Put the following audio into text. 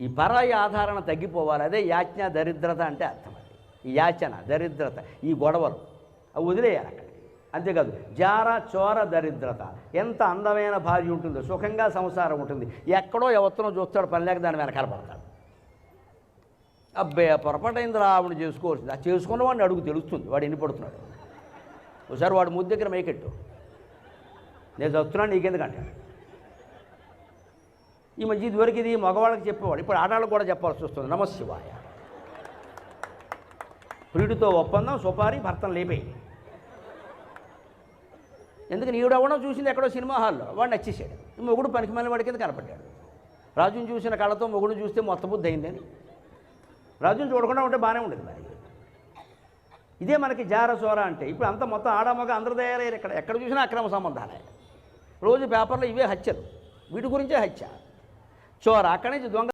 ఈ పరాయి ఆధారణ తగ్గిపోవాలి. అదే యాజ్ఞ దరిద్రత అంటే అర్థం అది. ఈ యాచన దరిద్రత ఈ గొడవలు అవి వదిలేయాలి అక్కడ అంతేకాదు జార చోర దరిద్రత. ఎంత అందమైన భార్య ఉంటుందో సుఖంగా సంసారం ఉంటుంది. ఎక్కడో ఎవరినో చూస్తాడు పని లేక దాని వెనకాల పడతాడు. అబ్బే పొరపాటైంది రావుడు చేసుకోవాల్సింది. ఆ చేసుకున్న వాడిని అడుగు తెలుస్తుంది. వాడు ఎన్ని పడుతున్నాడు? ఒకసారి వాడు ముద్దు దగ్గర మేకెట్టు. నేను చస్తున్నాను నీకెందుకంటాడు ఈ మధ్య ఇదివరకు ఇది మగవాళ్ళకి చెప్పేవాడు ఇప్పుడు ఆడవాళ్ళకి కూడా చెప్పాల్సి వస్తుంది. నమశివాయ ప్రియుడితో ఒప్పందం సుపారి భర్తను లేపేయి. ఎందుకని ఈవిడ అవ్వడం చూసింది ఎక్కడో సినిమా హాల్లో వాడు నచ్చేసాడు మొగుడు పనికి మళ్ళీ వాడి కింద కనపడ్డాడు. రాజుని చూసిన కళ్ళతో మొగుడు చూస్తే మొత్తం బుద్ధి అయిందని రాజుని చూడకుండా ఉంటే బాగానే ఉండేది మరి. ఇదే మనకి జారసోర అంటే. ఇప్పుడు అంత మొత్తం ఆడమగ అందరు తయారయ్యారు ఇక్కడ. ఎక్కడ చూసినా అక్రమ సంబంధాలే. రోజు పేపర్లో ఇవే హత్యలు. వీటి గురించే హత్య. చోర అక్కడి నుంచి దొంగ